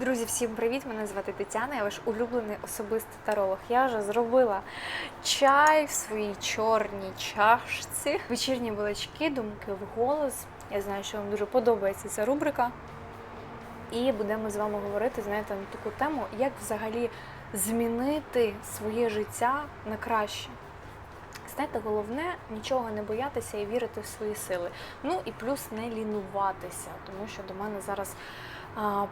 Друзі, всім привіт! Мене звати Тетяна, я ваш улюблений особистий таролог. Я вже зробила чай в своїй чорній чашці. Вечірні балачки, думки в голос. Я знаю, що вам дуже подобається ця рубрика. І будемо з вами говорити, знаєте, на таку тему, як взагалі змінити своє життя на краще. Знаєте, головне нічого не боятися і вірити в свої сили. Ну і плюс не лінуватися, тому що до мене зараз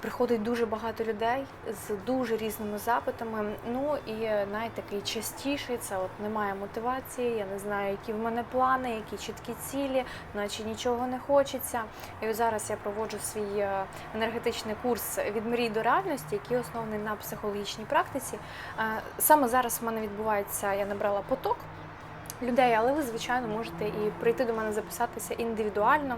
приходить дуже багато людей з дуже різними запитами. Ну і найтакий частіший це от немає мотивації, я не знаю, які в мене плани, які чіткі цілі, наче нічого не хочеться. І от зараз я проводжу свій е, енергетичний курс від мрій до реальності, який оснований на психологічній практиці. Е, Саме зараз в мене відбувається, я набрала поток людей, але ви, звичайно, можете і прийти до мене записатися індивідуально.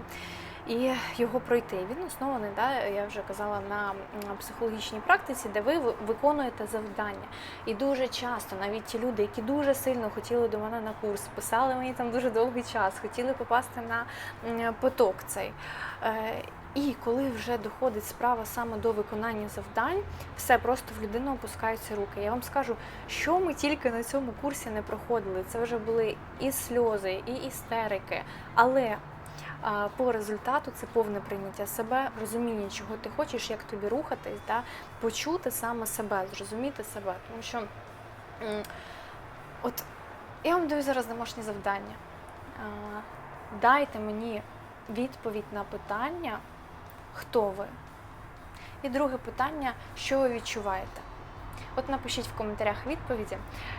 І його пройти. Він оснований, да, я вже казала, на психологічній практиці, де ви ви- виконуєте завдання. І дуже часто навіть ті люди, які дуже сильно хотіли до мене на курс, писали мені там дуже довгий час, хотіли попасти на поток цей. Е, І коли вже доходить справа саме до виконання завдань, все просто в людини опускаються руки. Я вам скажу, що ми тільки на цьому курсі не проходили. Це вже були і сльози, і істерики. Але по результату це повне прийняття себе, розуміння, чого ти хочеш, як тобі рухатись, да? почути саме себе, зрозуміти себе. Тому що от я вам даю зараз домашнє завдання. Дайте мені відповідь на питання, хто ви. І друге питання, що ви відчуваєте. От напишіть в коментарях відповіді.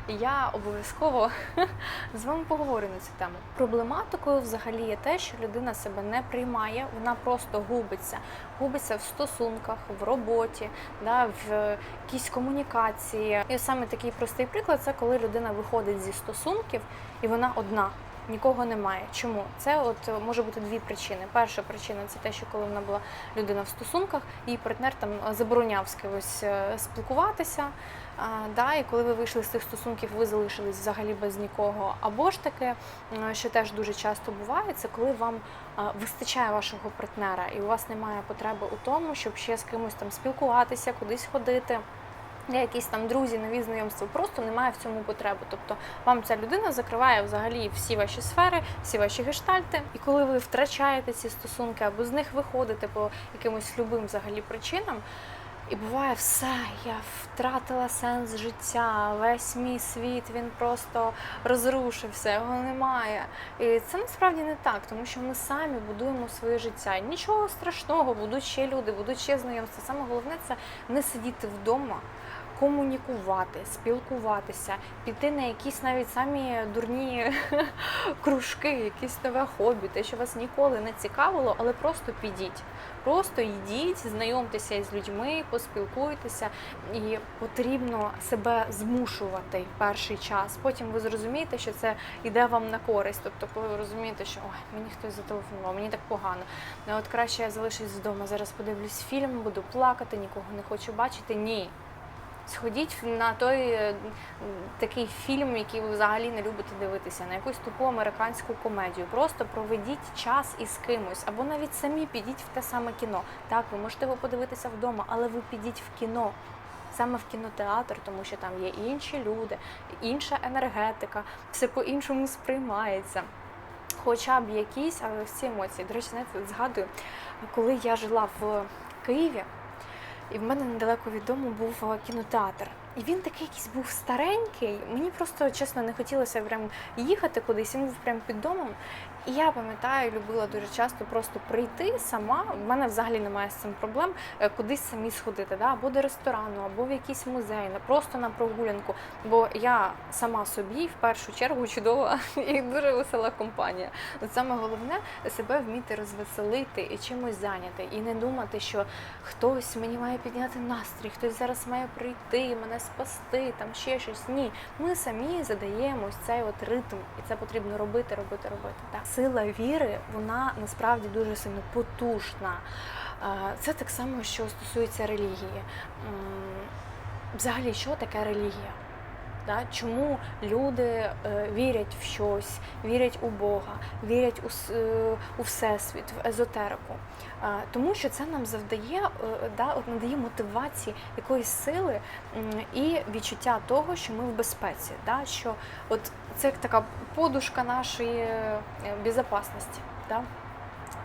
Я обов'язково з вами поговорю на цю тему. Проблематикою взагалі є те, що людина себе не приймає, вона просто губиться. Губиться в стосунках, в роботі, да, в якійсь комунікації. І саме такий простий приклад це коли людина виходить зі стосунків і вона одна. Нікого немає. Чому? Це от е, може бути дві причини. Перша причина це те, що коли вона була людина в стосунках, її партнер там е, забороняв з кимось е, спілкуватися. А, да, і коли ви вийшли з цих стосунків, ви залишились взагалі без нікого. Або ж таки, що теж дуже часто буває, це коли вам вистачає вашого партнера, і у вас немає потреби у тому, щоб ще з кимось там спілкуватися, кудись ходити. Є якісь там друзі, нові знайомства, просто немає в цьому потреби. Тобто вам ця людина закриває взагалі всі ваші сфери, всі ваші гештальти. І коли ви втрачаєте ці стосунки або з них виходите по якимось любим взагалі причинам, і буває все, я втратила сенс життя, весь мій світ він просто розрушився, його немає. І це насправді не так, тому що ми самі будуємо своє життя. Нічого страшного, будуть ще люди, будуть ще знайомства. Саме головне це не сидіти вдома. Комунікувати, спілкуватися, піти на якісь навіть самі дурні кружки, якісь нове хобі, те, що вас ніколи не цікавило, але просто підіть. Просто йдіть, знайомтеся із людьми, поспілкуйтеся, і потрібно себе змушувати перший час. Потім ви зрозумієте, що це йде вам на користь. Тобто, ви розумієте, що ой, мені хтось зателефонував, мені так погано. Ну от краще я залишусь вдома. Зараз подивлюсь фільм, буду плакати, нікого не хочу бачити. Ні. Сходіть на той е, такий фільм, який ви взагалі не любите дивитися, на якусь тупу американську комедію. Просто проведіть час із кимось, або навіть самі підіть в те саме кіно. Так, ви можете його подивитися вдома, але ви підіть в кіно. Саме в кінотеатр, тому що там є інші люди, інша енергетика, все по-іншому сприймається. Хоча б якісь, але всі емоції. До речі, знаєте, згадую, коли я жила в Києві, і в мене недалеко від дому був е, кінотеатр. І він такий якийсь був старенький. Мені просто чесно не хотілося прям їхати кудись. Він був прям під домом. І я пам'ятаю, любила дуже часто просто прийти сама. В мене взагалі немає з цим проблем е, кудись самі сходити, да? або до ресторану, або в якийсь музей, просто на прогулянку. Бо я сама собі в першу чергу чудова і дуже весела компанія. Саме головне себе вміти розвеселити і чимось зайняти, і не думати, що хтось мені має підняти настрій, хтось зараз має прийти, мене спасти, там ще щось. Ні, ми самі задаємо цей от ритм, і це потрібно робити, робити, робити. Так. Сила віри, вона насправді дуже сильно потужна. Це так само, що стосується релігії. Взагалі, що таке релігія? Да? Чому люди е, вірять в щось, вірять у Бога, вірять у, е, у Всесвіт, в езотерику? Тому що це нам завдає, е, да, от надає мотивації якоїсь сили і відчуття того, що ми в безпеці. Да? Що от це як така подушка нашої безпечності. Да?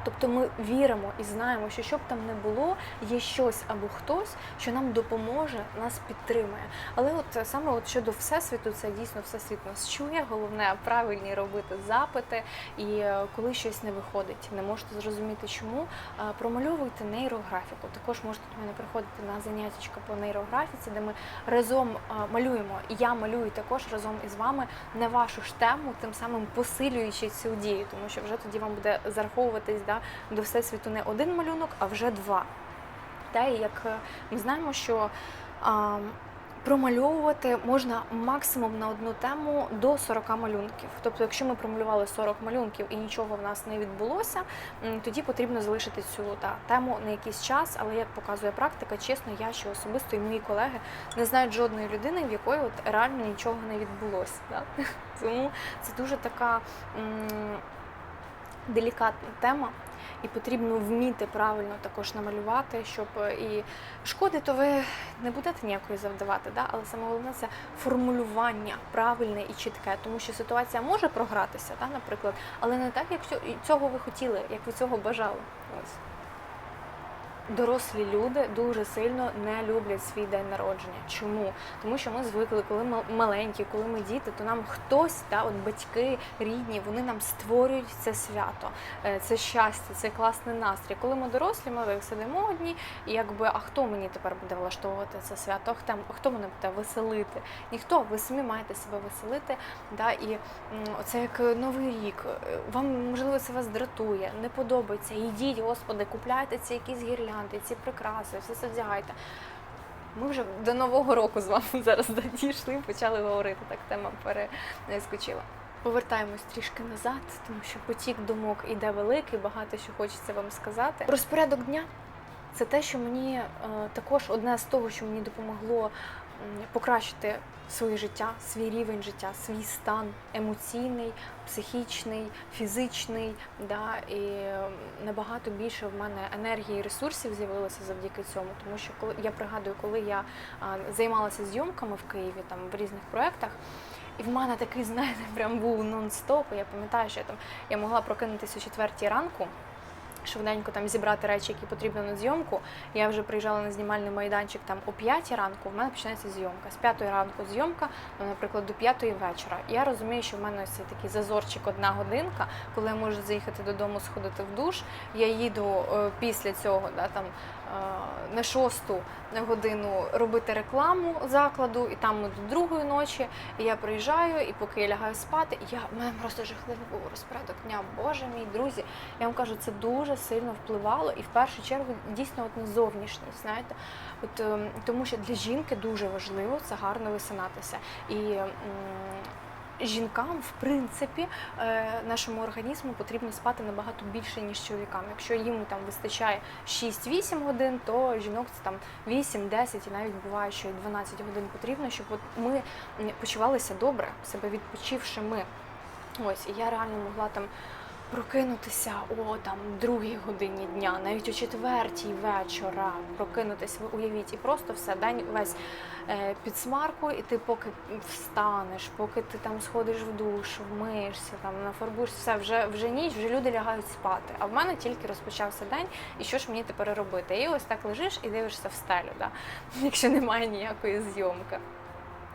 Тобто ми віримо і знаємо, що що б там не було, є щось або хтось, що нам допоможе, нас підтримує. Але от е, саме от щодо всесвіту, це дійсно всесвіт нас чує. Головне правильні робити запити. І е, коли щось не виходить, не можете зрозуміти, чому промальовуйте нейрографіку. Також можете до мене приходити на заняття по нейрографіці, де ми разом малюємо. І я малюю також разом із вами на вашу ж тему, тим самим посилюючи цю дію, тому що вже тоді вам буде зараховуватись да, до всесвіту не один малюнок, а вже два. Та, і як е, ми знаємо, що а, промальовувати можна максимум на одну тему до 40 малюнків. Тобто, якщо ми промалювали 40 малюнків і нічого в нас не відбулося, тоді потрібно залишити цю та, тему на якийсь час. Але як показує практика, чесно, я ще особисто і мої колеги не знають жодної людини, в якої от реально нічого не відбулося. Да? Тому це дуже така м, делікатна тема. І потрібно вміти правильно також намалювати, щоб е, і шкоди, то ви не будете ніякої завдавати, да? але саме головне це формулювання правильне і чітке, тому що ситуація може програтися, да, наприклад, але не так, як цього ви хотіли, як ви цього бажали. Ось. Дорослі люди дуже сильно не люблять свій день народження. Чому? Тому що ми звикли, коли ми маленькі, коли ми діти, то нам хтось, та от батьки, рідні, вони нам створюють це свято, е, це щастя, це класний настрій. Коли ми дорослі, ми так сидимо одні, і якби а хто мені тепер буде влаштовувати це свято? Хто, хто мене буде веселити? Ніхто, ви самі маєте себе веселити. Да? І це як новий рік. Е, Вам можливо це вас дратує, не подобається. Йдіть, господи, купляйте ці якісь гірлянди, ці прикраси, все це вдягайте. Ми вже до нового року з вами зараз дійшли, почали говорити. Так тема перескочила. Повертаємось трішки назад, тому що потік думок іде великий, багато що хочеться вам сказати. Розпорядок дня це те, що мені е, також одне з того, що мені допомогло покращити своє життя, свій рівень життя, свій стан емоційний, психічний, фізичний. Да, і набагато більше в мене енергії і ресурсів з'явилося завдяки цьому. Тому що коли я пригадую, коли я займалася зйомками в Києві там в різних проєктах. І в мене такий, знаєте, прям був нон-стоп. Я пам'ятаю, що я там я могла прокинутися о четвертій ранку, швиденько там зібрати речі, які потрібно на зйомку. Я вже приїжджала на знімальний майданчик там о 5 ранку, в мене починається зйомка. З 5 ранку зйомка, ну, наприклад, до 5 вечора. Я розумію, що в мене ось такий зазорчик одна годинка, коли я можу заїхати додому, сходити в душ. Я їду е, після цього, да, там на шосту годину робити рекламу закладу, і там ми до другої ночі. І я приїжджаю, і поки я лягаю спати, я в мене просто жахливий був розпорядок дня. Боже мій друзі, я вам кажу, це дуже сильно впливало, і в першу чергу дійсно от на зовнішність, знаєте, от ем, тому що для жінки дуже важливо це гарно висинатися. І Жінкам, в принципі, е, нашому організму потрібно спати набагато більше, ніж чоловікам. Якщо їм там вистачає 6-8 годин, то жінок це там 8-10 і навіть буває, що і 12 годин потрібно, щоб от ми почувалися добре, себе відпочивши ми. Ось, і я реально могла там прокинутися о там другій годині дня, навіть о четвертій вечора прокинутися, уявіть, і просто все день весь е, під смарку, і ти поки встанеш, поки ти там сходиш в душ, вмиєшся, там нафарбуєшся, все вже вже ніч, вже люди лягають спати. А в мене тільки розпочався день, і що ж мені тепер робити? І ось так лежиш і дивишся в стелю, да? якщо немає ніякої зйомки.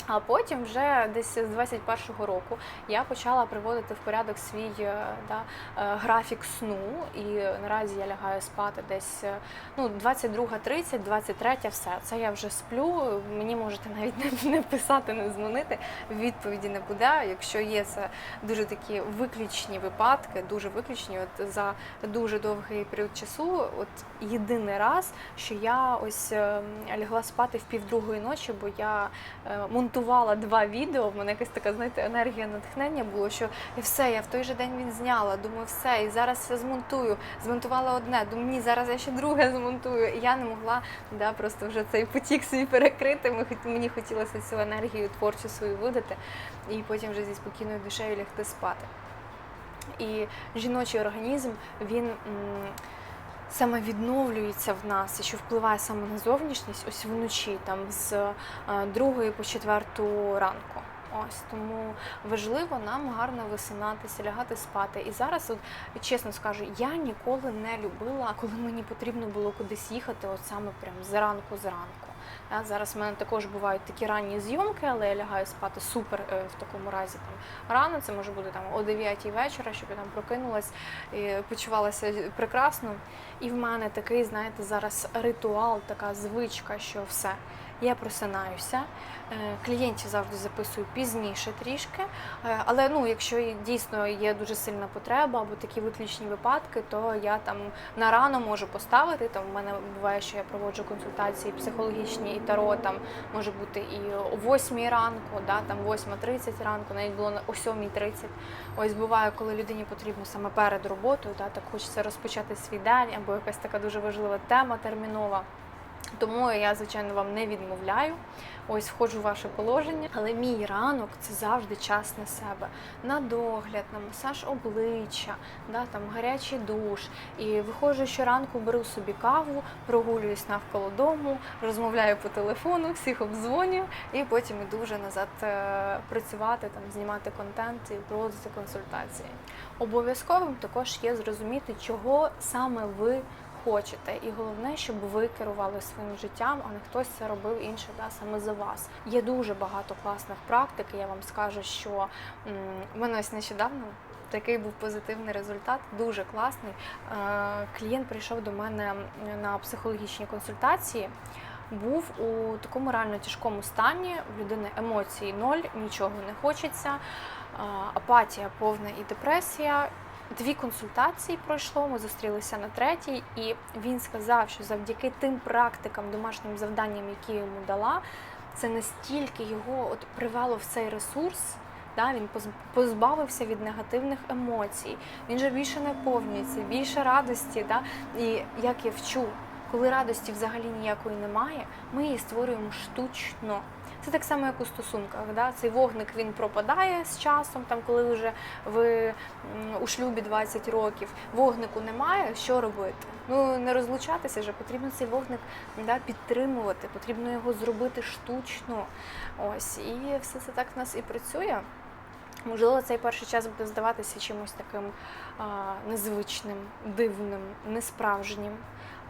А потім, вже десь з 21-го року, я почала приводити в порядок свій е, да, е, графік сну. І наразі я лягаю спати десь е, ну, 22.30, 23 все. Це я вже сплю. Мені можете навіть не, не писати, не дзвонити. Відповіді не буде. Якщо є це дуже такі виключні випадки, дуже виключні, от за дуже довгий період часу, от єдиний раз, що я ось е, лягла спати в півдругої ночі, бо я е, монтувала два відео. В мене якась така, знаєте, енергія натхнення було, що і все, я в той же день він зняла. Думаю, все, і зараз все змонтую. Змонтувала одне, думаю, ні, зараз я ще друге змонтую. І я не могла да, просто вже цей потік свій перекрити. Мені хотілося цю енергію творчу свою видати, і потім вже зі спокійною душею лягти спати. І жіночий організм він м, саме відновлюється в нас, і що впливає саме на зовнішність, ось вночі, там з е, другої по четверту ранку. Ось тому важливо нам гарно висинатися, лягати спати. І зараз, от чесно скажу, я ніколи не любила, коли мені потрібно було кудись їхати, от саме прям зранку зранку. Да, зараз в мене також бувають такі ранні зйомки, але я лягаю спати супер е, в такому разі там рано. Це може бути там о 9 вечора, щоб я там прокинулась і почувалася прекрасно. І в мене такий, знаєте, зараз ритуал, така звичка, що все. Я просинаюся, е, клієнтів завжди записую пізніше трішки. Е, Але ну, якщо дійсно є дуже сильна потреба або такі виключні випадки, то я там на рано можу поставити. Там в мене буває, що я проводжу консультації психологічні і таро там може бути і о 8 ранку, да, там 8.30 ранку, навіть було о 7.30. Ось буває, коли людині потрібно саме перед роботою, да, так хочеться розпочати свій день, або якась така дуже важлива тема термінова. Тому я, звичайно, вам не відмовляю. Ось входжу в ваше положення, але мій ранок це завжди час на себе, на догляд, на масаж обличчя, да, там гарячий душ. І виходжу щоранку, беру собі каву, прогулююсь навколо дому, розмовляю по телефону, всіх обдзвонюю, і потім іду вже назад е, працювати, там знімати контент і проводити консультації. Обов'язковим також є зрозуміти, чого саме ви хочете, і головне, щоб ви керували своїм життям, а не хтось це робив інше да, саме за вас. Є дуже багато класних практик. Я вам скажу, що в мене ось нещодавно. Такий був позитивний результат, дуже класний. Е, Клієнт прийшов до мене на психологічні консультації. Був у такому реально тяжкому стані. В людини емоцій ноль, нічого не хочеться, е, апатія повна і депресія. Дві консультації пройшло. Ми зустрілися на третій, і він сказав, що завдяки тим практикам, домашнім завданням, які йому дала, це настільки його от привело в цей ресурс. Да, він поз- позбавився від негативних емоцій. Він же більше наповнюється, більше радості. Да? І як я вчу, коли радості взагалі ніякої немає, ми її створюємо штучно. Це так само, як у стосунках. Да? Цей вогник він пропадає з часом, там, коли вже ви у шлюбі 20 років, вогнику немає, що робити? Ну не розлучатися вже, потрібно цей вогник да, підтримувати, потрібно його зробити штучно. Ось, і все це так в нас і працює. Можливо, цей перший час буде здаватися чимось таким а, незвичним, дивним, несправжнім.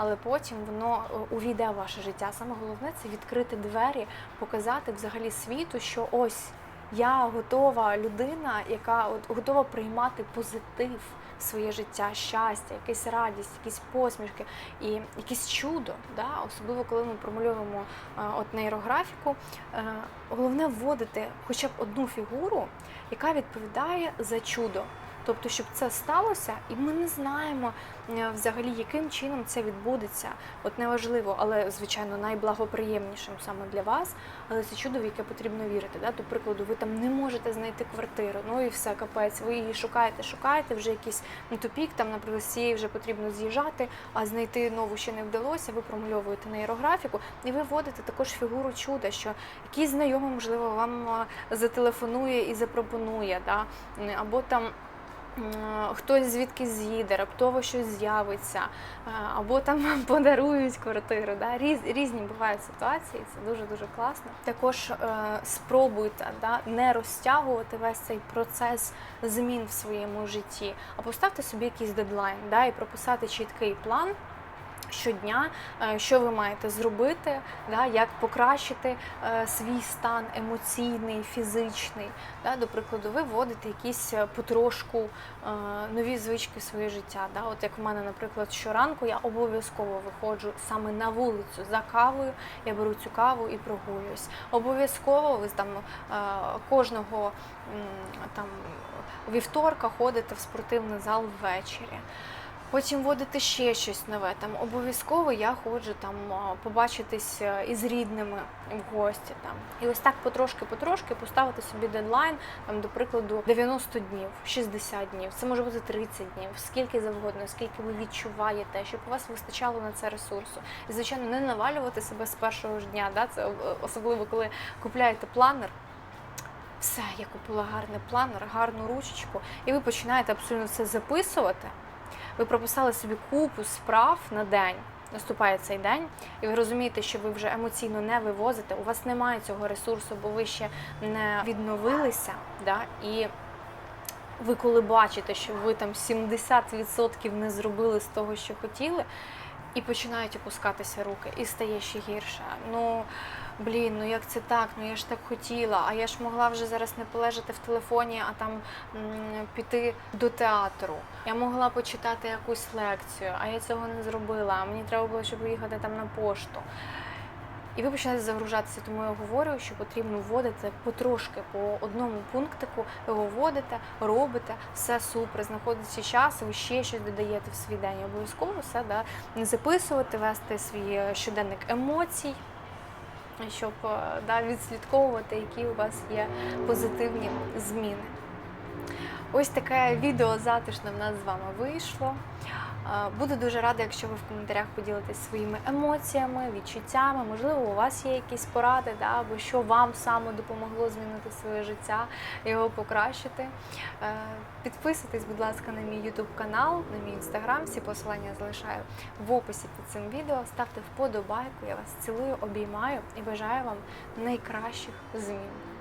Але потім воно е, увійде в ваше життя. Саме головне це відкрити двері, показати взагалі світу, що ось я готова людина, яка от готова приймати позитив в своє життя, щастя, якась радість, якісь посмішки і якесь чудо. Да? Особливо коли ми промальовуємо е, от нейрографіку. Е, Головне вводити хоча б одну фігуру, яка відповідає за чудо. Тобто, щоб це сталося, і ми не знаємо е, взагалі, яким чином це відбудеться. От неважливо, але звичайно найблагоприємнішим саме для вас. Але це чудо, в яке потрібно вірити. Да? До прикладу, ви там не можете знайти квартиру, ну і все капець. Ви її шукаєте, шукаєте вже якийсь тупік, там, наприклад, цієї вже потрібно з'їжджати, а знайти нову ще не вдалося. Ви промальовуєте нейрографіку, і ви вводите також фігуру чуда, що якийсь знайомий, можливо, вам е, зателефонує і запропонує, да? Або там. Хтось звідки з'їде, раптово щось з'явиться, е, або там подарують квартиру. Да? Різ, різні бувають ситуації, це дуже дуже класно. Також е, спробуйте да, не розтягувати весь цей процес змін в своєму житті, а поставте собі якийсь дедлайн да, і прописати чіткий план щодня, е, що ви маєте зробити, да, як покращити е, свій стан емоційний, фізичний. Да. До прикладу, ви вводите якісь е, потрошку нові звички в своє життя. Да. От як в мене, наприклад, щоранку я обов'язково виходжу саме на вулицю за кавою, я беру цю каву і прогулююсь. Обов'язково ви там кожного там вівторка ходите в спортивний зал ввечері. Потім вводити ще щось нове. Там обов'язково я ходжу там побачитись е, із рідними в гості. Там і ось так потрошки-потрошки поставити собі дедлайн, там, до прикладу, 90 днів, 60 днів. Це може бути 30 днів, скільки завгодно, скільки ви відчуваєте, щоб у вас вистачало на це ресурсу. І звичайно, не навалювати себе з першого ж дня. Да? Це е, особливо коли купляєте планер. Все, я купила гарний планер, гарну ручечку, і ви починаєте абсолютно все записувати. Ви прописали собі купу справ на день. Наступає цей день, і ви розумієте, що ви вже емоційно не вивозите, у вас немає цього ресурсу, бо ви ще не відновилися. Да? І ви коли бачите, що ви там 70% не зробили з того, що хотіли, і починають опускатися руки, і стає ще гірше. Ну блін, ну як це так? Ну я ж так хотіла, а я ж могла вже зараз не полежати в телефоні, а там м, піти до театру. Я могла почитати якусь лекцію, а я цього не зробила. А мені треба було, щоб поїхати там на пошту. І ви починаєте загружатися, тому я говорю, що потрібно вводити потрошки по одному пунктику. Його вводите, робите, все супер, знаходиться час, ви ще щось додаєте в свій день. Обов'язково все да, записувати, вести свій е, щоденник емоцій, щоб е, да, відслідковувати, які у вас є позитивні зміни. Ось таке відео затишне в нас з вами вийшло. Буду дуже рада, якщо ви в коментарях поділитесь своїми емоціями, відчуттями. Можливо, у вас є якісь поради, да, або що вам саме допомогло змінити своє життя, його покращити. Е, Підписуйтесь, будь ласка, на мій YouTube канал, на мій інстаграм. Всі посилання залишаю в описі під цим відео. Ставте вподобайку. Я вас цілую, обіймаю і бажаю вам найкращих змін.